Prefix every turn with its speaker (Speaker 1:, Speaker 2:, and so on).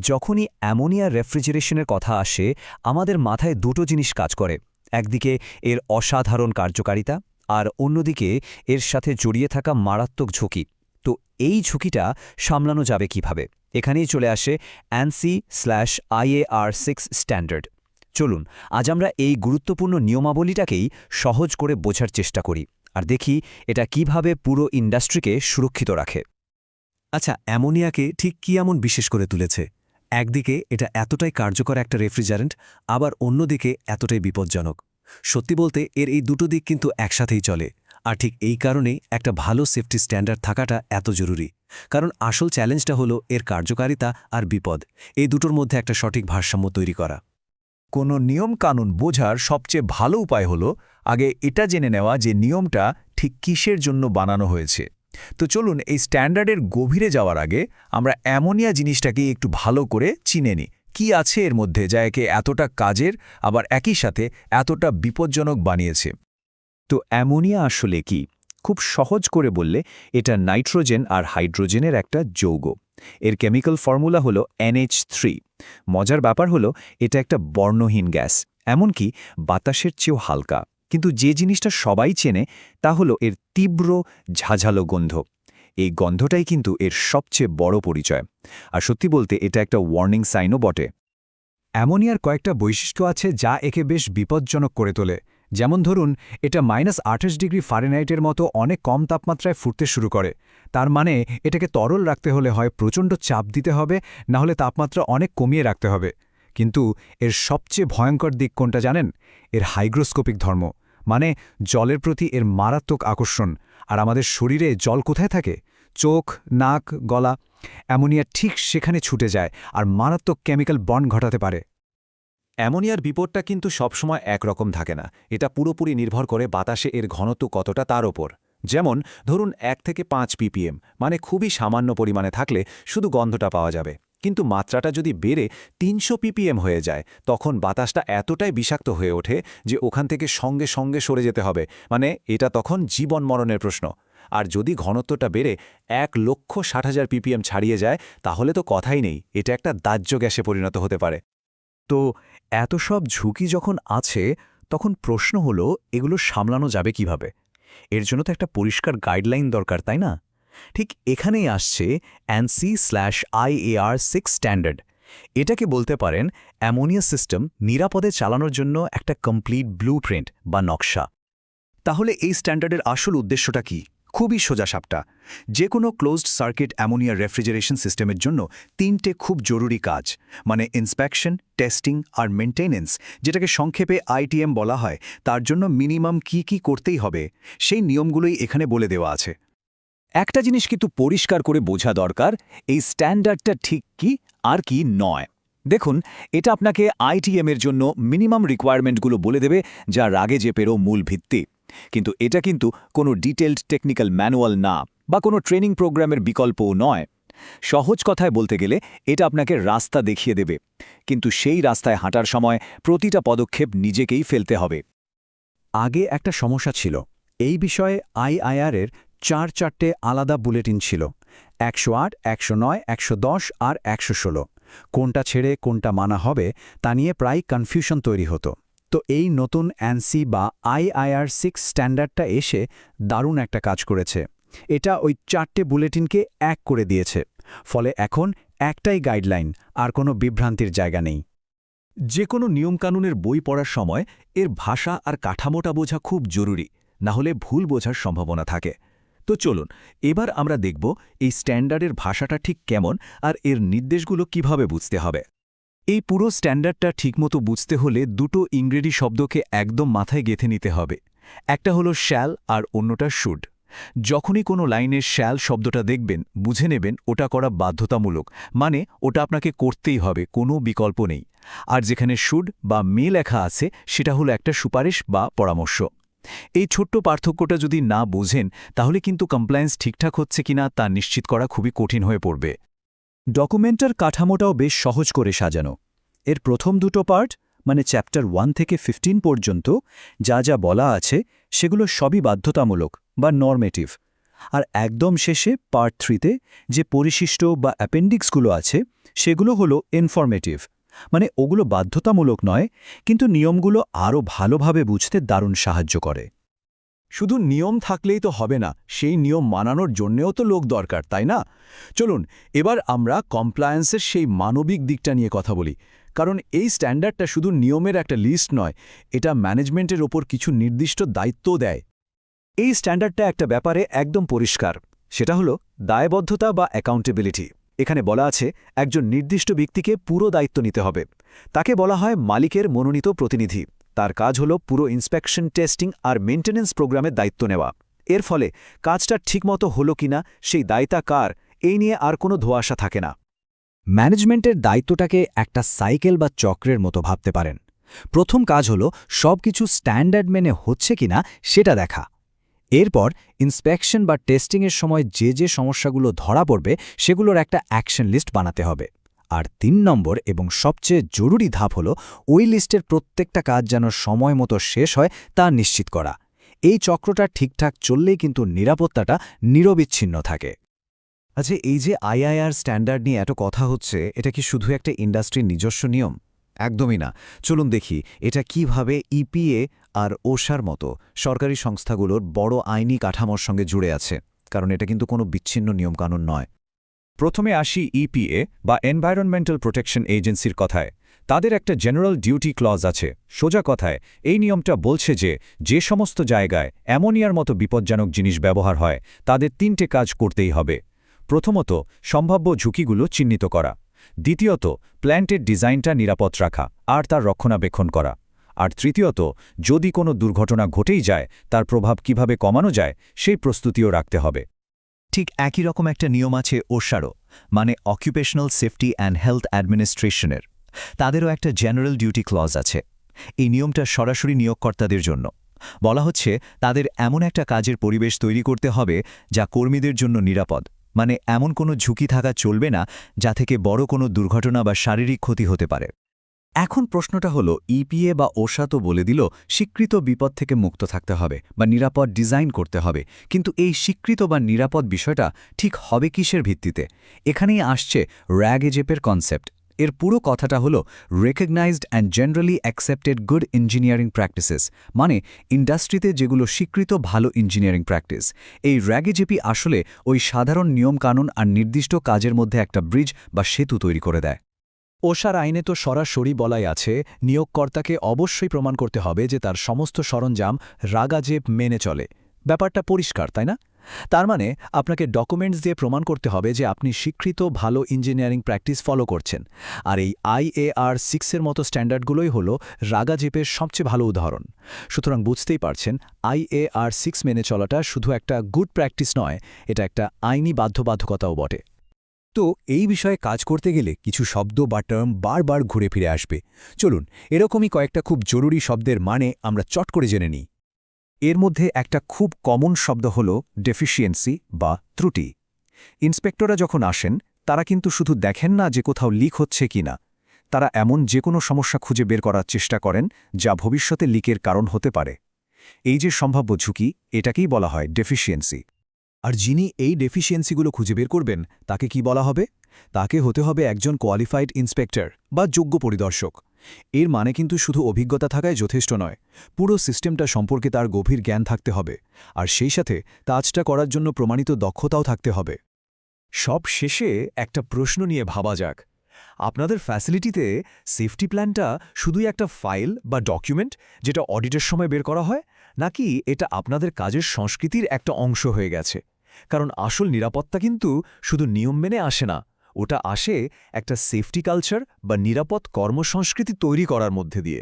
Speaker 1: যখনই অ্যামোনিয়া রেফ্রিজারেশনের কথা আসে, আমাদের মাথায় দুটো জিনিস কাজ করে। একদিকে এর অসাধারণ কার্যকারিতা আর অন্যদিকে এর সাথে জড়িয়ে থাকা মারাত্মক ঝুঁকি। তো এই ঝুঁকিটা সামলানো যাবে কীভাবে? এখানেই চলে আসে ANSI slash IAR six standard চলুন, আজ আমরা এই গুরুত্বপূর্ণ নিয়মাবলীটাকেই সহজ করে বোঝার চেষ্টা করি আর দেখি এটা কীভাবে পুরো ইন্ডাস্ট্রিকে সুরক্ষিত রাখে।
Speaker 2: আচ্ছা অ্যামোনিয়াকে ঠিক কি এমন বিশেষ করে তুলেছে? একদিকে এটা এতটাই কার্যকর একটা রেফ্রিজারেন্ট, আবার অন্যদিকে এতটাই বিপজ্জনক। সত্যি বলতে, এর এই দুটো দিক কিন্তু একসাথেই চলে, আর ঠিক এই কারণেই একটা ভালো সেফটি স্ট্যান্ডার্ড থাকাটা এত জরুরি। কারণ আসল চ্যালেঞ্জটা হলো এর কার্যকারিতা আর বিপদ, এই দুটোর মধ্যে একটা সঠিক ভারসাম্য তৈরি করা।
Speaker 3: কোনো নিয়মকানুন বোঝার সবচেয়ে ভালো উপায় হলো, আগে এটা জেনে নেওয়া যে নিয়মটা ঠিক কিসের জন্য বানানো হয়েছে। তো চলুন এই স্ট্যান্ডার্ডের গভীরে যাওয়ার আগে আমরা অ্যামোনিয়া জিনিসটাকে একটু ভালো করে চিনে নিই। কি আছে এর মধ্যে যা একে এতটা কাজের, আবার একই সাথে এতটা বিপজ্জনক বানিয়েছে?
Speaker 1: তো অ্যামোনিয়া আসলে কি? খুব সহজ করে বললে, এটা নাইট্রোজেন আর হাইড্রোজেনের একটা যৌগ। এর কেমিক্যাল ফর্মুলা হলো NH3 মজার ব্যাপার হলো, এটা একটা বর্ণহীন গ্যাস, এমনকি বাতাসের চেয়েও হালকা। কিন্তু যে জিনিসটা সবাই চেনে, তা হলো এর তীব্র, ঝাঝালো গন্ধ। এই গন্ধটাই কিন্তু এর সবচেয়ে বড় পরিচয়। আর সত্যি বলতে, এটা একটা ওয়ার্নিং সাইনও বটে।
Speaker 3: অ্যামোনিয়ার কয়েকটা বৈশিষ্ট্য আছে যা একে বেশ বিপজ্জনক করে তোলে। যেমন ধরুন, এটা মাইনাস আঠাশ ডিগ্রি ফারেনহাইটের মতো অনেক কম তাপমাত্রায় ফুটতে শুরু করে। তার মানে এটাকে তরল রাখতে হলে হয় প্রচণ্ড চাপ দিতে হবে, না হলে তাপমাত্রা অনেক কমিয়ে রাখতে হবে। কিন্তু এর সবচেয়ে ভয়ঙ্কর দিক কোনটা জানেন? এর হাইগ্রোস্কোপিক ধর্ম। মানে জলের প্রতি এর মারাত্মক আকর্ষণ। আর আমাদের শরীরে জল কোথায় থাকে? চোখ, নাক, গলা, অ্যামোনিয়া ঠিক সেখানে ছুটে যায় আর মারাত্মক কেমিক্যাল বন্ড ঘটাতে পারে।
Speaker 2: অ্যামোনিয়ার বিপদটা কিন্তু সবসময় একরকম থাকে না। এটা পুরোপুরি নির্ভর করে বাতাসে এর ঘনত্ব কতটা তার ওপর। যেমন, ধরুন এক থেকে পাঁচ পিপিএম মানে খুবই সামান্য পরিমাণে থাকলে শুধু গন্ধটা পাওয়া যাবে। কিন্তু মাত্রাটা যদি বেড়ে তিনশো পিপিএম হয়ে যায়, তখন বাতাসটা এতটাই বিষাক্ত হয়ে ওঠে যে ওখান থেকে সঙ্গে সঙ্গে সরে যেতে হবে। মানে এটা তখন জীবন মরণের প্রশ্ন। আর যদি ঘনত্বটা বেড়ে এক লক্ষ ষাট হাজার পিপিএম ছাড়িয়ে যায়, তাহলে তো কথাই নেই, এটা একটা দাহ্য গ্যাসে পরিণত হতে পারে।
Speaker 1: তো এত সব ঝুঁকি যখন আছে, তখন প্রশ্ন হলো, এগুলো সামলানো যাবে কীভাবে? এর জন্য তো একটা পরিষ্কার গাইডলাইন দরকার, তাই না? ঠিক এখানেই আসছে ANSI slash IAR six standard এটাকে বলতে পারেন অ্যামোনিয়া সিস্টেম নিরাপদে চালানোর জন্য একটা কমপ্লিট ব্লু বা নকশা।
Speaker 3: তাহলে এই স্ট্যান্ডার্ডের আসল উদ্দেশ্যটা কি? খুবই সোজা সাপটা। যে কোনো ক্লোজড সার্কিট অ্যামোনিয়া রেফ্রিজারেশন সিস্টেমের জন্য তিনটে খুব জরুরি কাজ মানে ইন্সপেকশন টেস্টিং আর মেনটেনেন্স যেটাকে সংক্ষেপে আইটিএম বলা হয়। তার জন্য মিনিমাম কি কি করতেই হবে, সেই নিয়মগুলোই এখানে বলে দেওয়া আছে।
Speaker 1: একটা জিনিস কিন্তু পরিষ্কার করে বোঝা দরকার, এই স্ট্যান্ডার্ডটা ঠিক কি আর কি নয়। দেখুন, এটা আপনাকে আইটিএম এর জন্য মিনিমাম রিকোয়ারমেন্টগুলো বলে দেবে, যা রাগে যে পেরো মূল ভিত্তি। কিন্তু এটা কিন্তু কোনো ডিটেলড টেকনিক্যাল ম্যানুয়াল না, বা কোনো ট্রেনিং প্রোগ্রামের বিকল্পও নয়। সহজ কথায় বলতে গেলে, এটা আপনাকে রাস্তা দেখিয়ে দেবে। কিন্তু সেই রাস্তায় হাঁটার সময় প্রতিটা পদক্ষেপ নিজেকেই ফেলতে হবে। আগে একটা সমস্যা ছিল, এই বিষয়ে আইআইআরের চার চারটে আলাদা বুলেটিন ছিল, একশো আট, একশো নয়, একশো দশ আর একশো ষোলো। কোনটা ছেড়ে কোনটা মানা হবে তা নিয়ে প্রায় কনফিউশন তৈরি হতো। তো এই নতুন অ্যানসি বা আইআইআর সিক্স স্ট্যান্ডার্ডটা এসে দারুণ একটা কাজ করেছে। এটা ওই চারটে বুলেটিনকে এক করে দিয়েছে। ফলে এখন একটাই গাইডলাইন আর কোনো বিভ্রান্তির জায়গা নেই।
Speaker 3: যে কোনো নিয়মকানুনের বই পড়ার সময় এর ভাষা আর কাঠামোটা বোঝা খুব জরুরি না হলে ভুল বোঝার সম্ভাবনা থাকে। তো চলুন, এবার আমরা দেখব এই স্ট্যান্ডার্ডের ভাষাটা ঠিক কেমন আর এর নির্দেশগুলো কীভাবে বুঝতে হবে। এই পুরো স্ট্যান্ডার্ডটা ঠিকমতো বুঝতে হলে দুটো ইংরেজি শব্দকে একদম মাথায় গেঁথে নিতে হবে। একটা হলো শ্যাল আর অন্যটা শুড। যখনই কোনো লাইনের শ্যাল শব্দটা দেখবেন, বুঝে নেবেন ওটা করা বাধ্যতামূলক মানে ওটা আপনাকে করতেই হবে, কোনো বিকল্প নেই। আর যেখানে শুড বা মে লেখা আছে, সেটা হলো একটা সুপারিশ বা পরামর্শ। এই ছোট্ট পার্থক্যটা যদি না বোঝেন, তাহলে কিন্তু কমপ্লায়েন্স ঠিকঠাক হচ্ছে কিনা তা নিশ্চিত করা খুবই কঠিন হয়ে পড়বে। ডকুমেন্টার কাঠামোটাও বেশ সহজ করে সাজানো। এর প্রথম দুটো পার্ট মানে চ্যাপ্টার ওয়ান থেকে ফিফটিন পর্যন্ত, যা যা বলা আছে, সেগুলো সবই বাধ্যতামূলক বা নর্মেটিভ
Speaker 1: আর একদম শেষে পার্ট থ্রিতে যে পরিশিষ্ট বা অ্যাপেন্ডিক্সগুলো আছে, সেগুলো হলো ইনফরমেটিভ মানে ওগুলো বাধ্যতামূলক নয়, কিন্তু নিয়মগুলো আরও ভালোভাবে বুঝতে দারুণ সাহায্য করে।
Speaker 3: শুধু নিয়ম থাকলেই তো হবে না, সেই নিয়ম মানানোর জন্যেও তো লোক দরকার, তাই না? চলুন, এবার আমরা কমপ্লায়েন্সের সেই মানবিক দিকটা নিয়ে কথা বলি, কারণ এই স্ট্যান্ডার্ডটা শুধু নিয়মের একটা লিস্ট নয়, এটা ম্যানেজমেন্টের ওপর কিছু নির্দিষ্ট দায়িত্ব দেয়।
Speaker 1: এই স্ট্যান্ডার্ডটা একটা ব্যাপারে একদম পরিষ্কার, সেটা হলো দায়বদ্ধতা বা অ্যাকাউন্টেবিলিটি এখানে বলা আছে, একজন নির্দিষ্ট ব্যক্তিকে পুরো দায়িত্ব নিতে হবে। তাকে বলা হয় মালিকের মনোনীত প্রতিনিধি। তার কাজ হলো পুরো ইন্সপেকশন টেস্টিং আর মেনটেন্যান্স প্রোগ্রামের দায়িত্ব নেওয়া। এর ফলে কাজটা ঠিকমতো হলো কিনা সেই দায়িতা কার, এই নিয়ে আর কোনো ধোয়াশা থাকে না।
Speaker 4: ম্যানেজমেন্টের দায়িত্বটাকে একটা সাইকেল বা চক্রের মতো ভাবতে পারেন। প্রথম কাজ হল সবকিছু স্ট্যান্ডার্ড মেনে হচ্ছে কিনা সেটা দেখা। এরপর ইন্সপেকশন বা টেস্টিংয়ের সময় যে যে সমস্যাগুলো ধরা পড়বে, সেগুলোর একটা অ্যাকশন লিস্ট বানাতে হবে। আর তিন নম্বর এবং সবচেয়ে জরুরি ধাপ হল, ওই লিস্টের প্রত্যেকটা কাজ যেন সময় মতো শেষ হয় তা নিশ্চিত করা। এই চক্রটা ঠিকঠাক চললেই কিন্তু নিরাপত্তাটা নিরবিচ্ছিন্ন থাকে।
Speaker 2: আচ্ছা এই যে আইআইআর স্ট্যান্ডার্ড নিয়ে এত কথা হচ্ছে, এটা কি শুধু একটা ইন্ডাস্ট্রির নিজস্ব নিয়ম? একদমই না। চলুন দেখি এটা কীভাবে ইপিএ আর ওসার মতো সরকারি সংস্থাগুলোর বড় আইনি কাঠামোর সঙ্গে জুড়ে আছে, কারণ এটা কিন্তু কোনো বিচ্ছিন্ন নিয়মকানুন নয়।
Speaker 1: প্রথমে আসি ইপিএ বা এনভায়রনমেন্টাল প্রোটেকশন এজেন্সির কথায়। তাদের একটা জেনারেল ডিউটি ক্লজ আছে, সোজা কথায়, এই নিয়মটা বলছে যে যে সমস্ত জায়গায় অ্যামোনিয়ার মতো বিপজ্জনক জিনিস ব্যবহার হয়, তাদের তিনটে কাজ করতেই হবে। প্রথমত, সম্ভাব্য ঝুঁকিগুলো চিহ্নিত করা। দ্বিতীয়ত, প্ল্যান্টের ডিজাইনটা নিরাপদ রাখা আর তার রক্ষণাবেক্ষণ করা। আর তৃতীয়ত, যদি কোনো দুর্ঘটনা ঘটেই যায়, তার প্রভাব কীভাবে কমানো যায়, সেই প্রস্তুতিও রাখতে হবে। ঠিক একই রকম একটা নিয়ম আছে ওসারও মানে অকুপেশনাল সেফটি অ্যান্ড হেলথ অ্যাডমিনিস্ট্রেশনের তাদেরও একটা জেনারেল ডিউটি ক্লজ আছে। এই নিয়মটা সরাসরি নিয়োগকর্তাদের জন্য। বলা হচ্ছে, তাদের এমন একটা কাজের পরিবেশ তৈরি করতে হবে যা কর্মীদের জন্য নিরাপদ। মানে এমন কোনো ঝুঁকি থাকা চলবে না যা থেকে বড় কোনো দুর্ঘটনা বা শারীরিক ক্ষতি হতে পারে। এখন প্রশ্নটা হলো ইপিএ বা ওষা তো বলে দিল, স্বীকৃত বিপদ থেকে মুক্ত থাকতে হবে বা নিরাপদ ডিজাইন করতে হবে। কিন্তু এই স্বীকৃত বা নিরাপদ বিষয়টা ঠিক হবে কিসের ভিত্তিতে? এখানেই আসছে র্যাগেজেপের কনসেপ্ট। এর পুরো কথাটা হলো recognised and generally accepted good engineering practices মানে ইন্ডাস্ট্রিতে যেগুলো স্বীকৃত ভালো ইঞ্জিনিয়ারিং প্র্যাকটিস এই র্যাগেজেপি আসলে ওই সাধারণ নিয়মকানুন আর নির্দিষ্ট কাজের মধ্যে একটা ব্রিজ বা সেতু তৈরি করে দেয়।
Speaker 3: ওষার আইনে তো সরাসরি বলাই আছে, নিয়োগকর্তাকে অবশ্যই প্রমাণ করতে হবে যে তার সমস্ত সরঞ্জাম রাগাজেব মেনে চলে। ব্যাপারটা পরিষ্কার, তাই না? তার মানে আপনাকে ডকুমেন্টস দিয়ে প্রমাণ করতে হবে যে আপনি স্বীকৃত ভালো ইঞ্জিনিয়ারিং প্র্যাকটিস ফলো করছেন। আর এই আইএআর সিক্সের মতো স্ট্যান্ডার্ডগুলোই হল রাগাজেপের সবচেয়ে ভালো উদাহরণ। সুতরাং বুঝতেই পারছেন আইএআর সিক্স মেনে চলাটা শুধু একটা গুড প্র্যাকটিস নয়, এটা একটা আইনি বাধ্যবাধকতাও বটে।
Speaker 4: তো এই বিষয়ে কাজ করতে গেলে কিছু শব্দ বা টার্ম বারবার ঘুরে ফিরে আসবে। চলুন, এরকমই কয়েকটা খুব জরুরি শব্দের মানে আমরা চট করে জেনে নিই।
Speaker 1: এর মধ্যে একটা খুব কমন শব্দ হল ডেফিসিয়েন্সি বা ত্রুটি। ইন্সপেক্টররা যখন আসেন, তারা কিন্তু শুধু দেখেন না যে কোথাও লিক হচ্ছে কি না। তারা এমন যে কোনো সমস্যা খুঁজে বের করার চেষ্টা করেন, যা ভবিষ্যতে লিকের কারণ হতে পারে। এই যে সম্ভাব্য ঝুঁকি, এটাকেই বলা হয় ডেফিসিয়েন্সি
Speaker 3: আর যিনি এই ডেফিসিয়েন্সিগুলো খুঁজে বের করবেন, তাকে কি বলা হবে? তাকে হতে হবে একজন কোয়ালিফাইড ইন্সপেক্টর বা যোগ্য পরিদর্শক। এর মানে কিন্তু শুধু অভিজ্ঞতা থাকায় যথেষ্ট নয়, পুরো সিস্টেমটা সম্পর্কে তার গভীর জ্ঞান থাকতে হবে, আর সেই সাথে কাজটা করার জন্য প্রমাণিত দক্ষতাও থাকতে হবে। সব শেষে একটা প্রশ্ন নিয়ে ভাবা যাক। আপনাদের ফ্যাসিলিটিতে সেফটি প্ল্যানটা শুধুই একটা ফাইল বা ডকুমেন্ট যেটা অডিটের সময় বের করা হয়, নাকি এটা আপনাদের কাজের সংস্কৃতির একটা অংশ হয়ে গেছে? কারণ আসল নিরাপত্তা কিন্তু শুধু নিয়ম মেনে আসে না। ওটা আসে একটা সেফটি কালচার বা নিরাপদ কর্মসংস্কৃতি তৈরি করার মধ্যে দিয়ে।